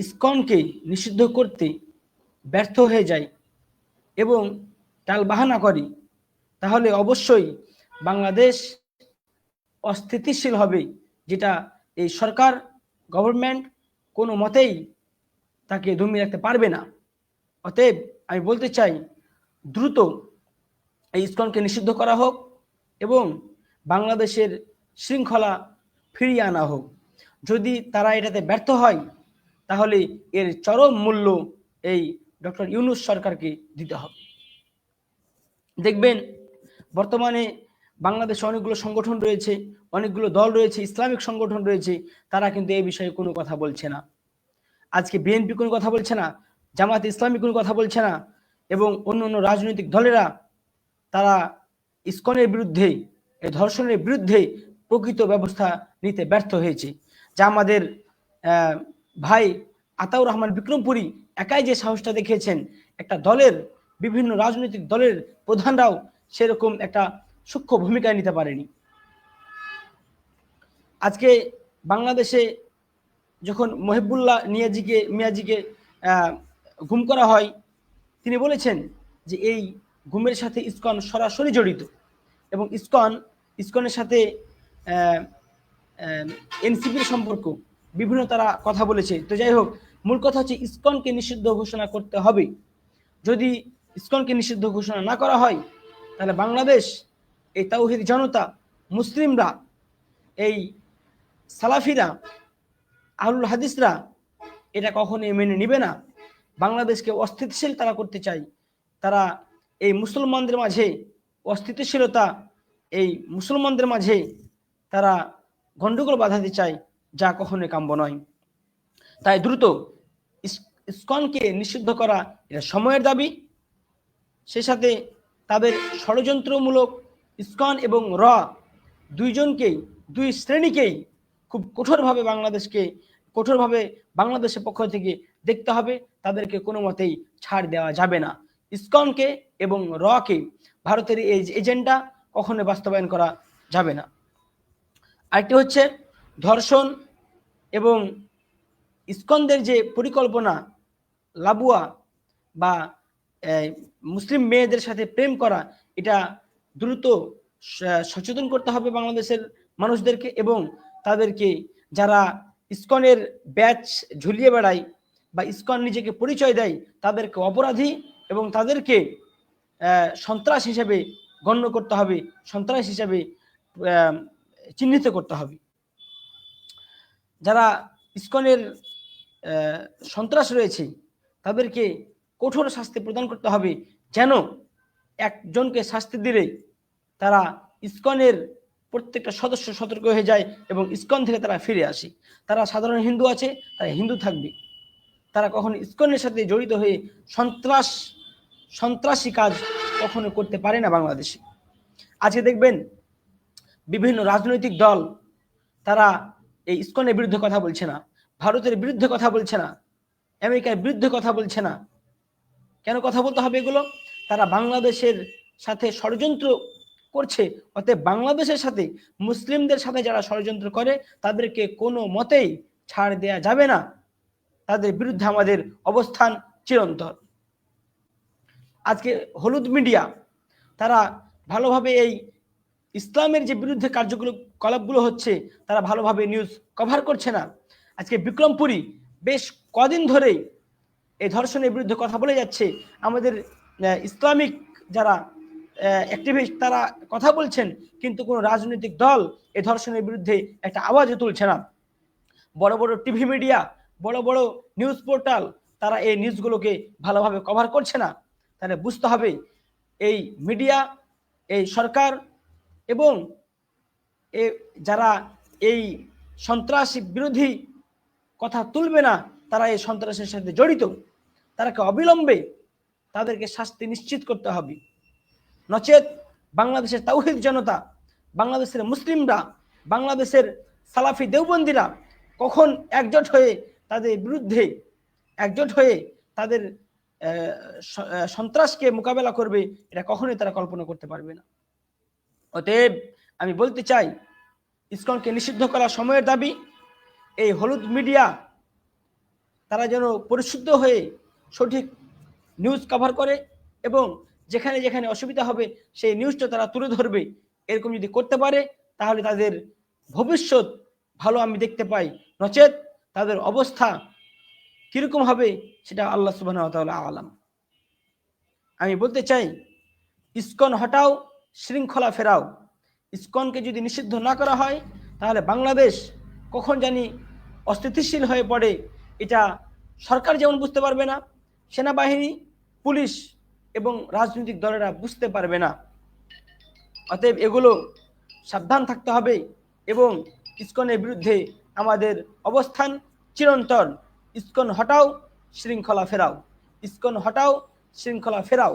ইসকনকে নিষিদ্ধ করতে ব্যর্থ হয়ে যায় এবং টাল বাহানা করি, তাহলে অবশ্যই বাংলাদেশ অস্থিতিশীল হবে, যেটা এই সরকার গভর্নমেন্ট কোনো মতেই তাকে দমিয়ে রাখতে পারবে না। অতএব আমি বলতে চাই, দ্রুত এই ইস্কনকে নিষিদ্ধ করা হোক এবং বাংলাদেশের শৃঙ্খলা ফিরিয়ে আনা হোক। যদি তারা এটাতে ব্যর্থ হয় তাহলে এর চরম মূল্য এই ডক্টর ইউনুস সরকারকে দিতে হবে। দেখবেন, বর্তমানে বাংলাদেশে অনেকগুলো সংগঠন রয়েছে, অনেকগুলো দল রয়েছে, ইসলামিক সংগঠন রয়েছে, তারা কিন্তু এই বিষয়ে কোনো কথা বলছে না। আজকে বিএনপি কোনো কথা বলছে না জামাত ইসলামী কোনো কথা বলছে না, এবং অন্য অন্য রাজনৈতিক দলেরা তারা ইস্কনের বিরুদ্ধে এই ধর্ষণের বিরুদ্ধে প্রকৃত ব্যবস্থা নিতে ব্যর্থ হয়েছে। যা আমাদের ভাই আতাউর রহমান বিক্রমপুরী একাই যে সাহসটা দেখিয়েছেন, একটা দলের, বিভিন্ন রাজনৈতিক দলের প্রধানরাও সেরকম একটা সূক্ষ্ম ভূমিকা নিতে পারেনি। আজকে বাংলাদেশে যখন মহিবুল্লাহ নিয়াজিকে, মিয়াজিকে ঘুম করা হয়, তিনি বলেছেন যে এই ঘুমের সাথে ইসকন সরাসরি জড়িত এবং ইসকন, ইসকনের সাথে এনসিপির সম্পর্ক বিভিন্ন তারা কথা বলেছে। তো যাই হোক, মূল কথা হচ্ছে ইসকনকে নিষিদ্ধ ঘোষণা করতে হবে। যদি ইসকনকে নিষিদ্ধ ঘোষণা না করা হয়, তাহলে বাংলাদেশ, এই তাওহিদ জনতা, মুসলিমরা, এই সালাফিরা আহুল হাদিসরা এটা কখনোই মেনে নিবে না। বাংলাদেশকে অস্থিতিশীল তারা করতে চাই তারা এই মুসলমানদের মাঝে অস্থিতিশীলতা, এই মুসলমানদের মাঝে তারা গণ্ডগোল বাধাতে চায়। যা কখনোই কাম্য নয়। তাই দ্রুত ইস্কনকে নিষিদ্ধ করা এটা সময়ের দাবি। সে সাথে তাদের ষড়যন্ত্রমূলক ইস্কন এবং র দুইজনকেই দুই শ্রেণীকেই খুব কঠোরভাবে বাংলাদেশকে, কঠোরভাবে বাংলাদেশের পক্ষ থেকে দেখতে হবে। তাদেরকে কোনো মতেই ছাড় দেওয়া যাবে না। ইসকনকে এবং রকে ভারতের এই এজেন্ডা কখনো বাস্তবায়ন করা যাবে না। আরেকটি হচ্ছে ধর্ষণ এবং ইস্কনদের যে পরিকল্পনা, লাবুয়া বা মুসলিম মেয়েদের সাথে প্রেম করা, এটা দ্রুত সচেতন করতে হবে বাংলাদেশের মানুষদেরকে এবং তাদেরকে যারা ইস্কনের ব্যাচ ঝুলিয়ে বেড়ায় বা ইস্কন নিজেকে পরিচয় দেয়, তাদেরকে অপরাধী এবং তাদেরকে সন্ত্রাস হিসেবে গণ্য করতে হবে, সন্ত্রাস হিসেবে চিহ্নিত করতে হবে। যারা ইস্কনের সন্ত্রাস রয়েছে, তাদেরকে কঠোর শাস্তি প্রদান করতে হবে যেন একজনকে শাস্তি দিলে তারা ইস্কনের প্রত্যেকটা সদস্য সতর্ক হয়ে যায় এবং ইস্কন থেকে তারা ফিরে আসে। তারা সাধারণ হিন্দু আছে, তারা হিন্দু থাকবে। তারা কখনো ইস্কনের সাথে জড়িত হয়ে সন্ত্রাস, সন্ত্রাসী কাজ কখনো করতে পারে না বাংলাদেশে। আজকে দেখবেন বিভিন্ন রাজনৈতিক দল, তারা এই ইস্কনের বিরুদ্ধে কথা বলছে না। ভারতের বিরুদ্ধে কথা বলছে না। আমেরিকার বিরুদ্ধে কথা বলছে না। কেন কথা বলতে হবে এগুলো? তারা বাংলাদেশের সাথে ষড়যন্ত্র করছে। অতএব বাংলাদেশের সাথে, মুসলিমদের সাথে যারা ষড়যন্ত্র করে, তাদেরকে কোনো মতেই ছাড় দেয়া যাবে না। তাদের বিরুদ্ধে আমাদের অবস্থান চিরন্তর আজকে হলুদ মিডিয়া, তারা ভালোভাবে এই ইসলামের যে বিরুদ্ধে কার্যগুলো কলাপগুলো হচ্ছে, তারা ভালোভাবে নিউজ কভার করছে না। আজকে বিক্রমপুরী বেশ কদিন ধরেই এই ধর্ষণের বিরুদ্ধে কথা বলে যাচ্ছে। আমাদের ইসলামিক যারা অ্যাক্টিভিস্ট তারা কথা বলছেন, কিন্তু কোনো রাজনৈতিক দল এই ধর্ষণের বিরুদ্ধে একটা আওয়াজও তুলছে না। বড় বড় টিভি মিডিয়া বড় বড় নিউজ পোর্টাল তারা এই নিউজগুলোকে ভালোভাবে কভার করছে না। তাহলে বুঝতে হবে, এই মিডিয়া এই সরকার এবং এ যারা এই সন্ত্রাসী বিরোধী কথা তুলবে না, তারা এই সন্ত্রাসের সাথে জড়িত। তারাকে অবিলম্বে তাদেরকে শাস্তি নিশ্চিত করতে হবে। নচেত বাংলাদেশের তাওহিদ জনতা, বাংলাদেশের মুসলিমরা, বাংলাদেশের সালাফি দেওবন্দিরা কখন একজোট হয়ে তাদের বিরুদ্ধে, একজোট হয়ে তাদের সন্ত্রাসকে মোকাবেলা করবে, এটা কখনোই তারা কল্পনা করতে পারবে না। অতএব আমি বলতে চাই, ইসকনকে নিষিদ্ধ করা সময়ের দাবি, এই হলুদ মিডিয়া তারা যেন পরিশুদ্ধ হয়ে সঠিক নিউজ কভার করে এবং যেখানে যেখানে অসুবিধা হবে সেই নিউজটা তারা তুলে ধরবে। এরকম যদি করতে পারে, তাহলে তাদের ভবিষ্যৎ ভালো আমি দেখতে পাই। নচেত তাদের অবস্থা কীরকম হবে সেটা আল্লাহ সুবাহ আলাম। আমি বলতে চাই, ইস্কন হটাও শৃঙ্খলা ফেরাও। ইস্কনকে যদি নিষিদ্ধ না করা হয়, তাহলে বাংলাদেশ কখন জানি অস্থিতিশীল হয়ে পড়ে, এটা সরকার যেমন বুঝতে পারবে না, সেনাবাহিনী, পুলিশ এবং রাজনৈতিক দলেরা বুঝতে পারবে না। অতএব এগুলো সাবধান থাকতে হবে এবং ইস্কনের বিরুদ্ধে আমাদের অবস্থান চিরন্তন। ইস্কন হটাও, শৃঙ্খলা ফেরাও। ইস্কন হটাও, শৃঙ্খলা ফেরাও।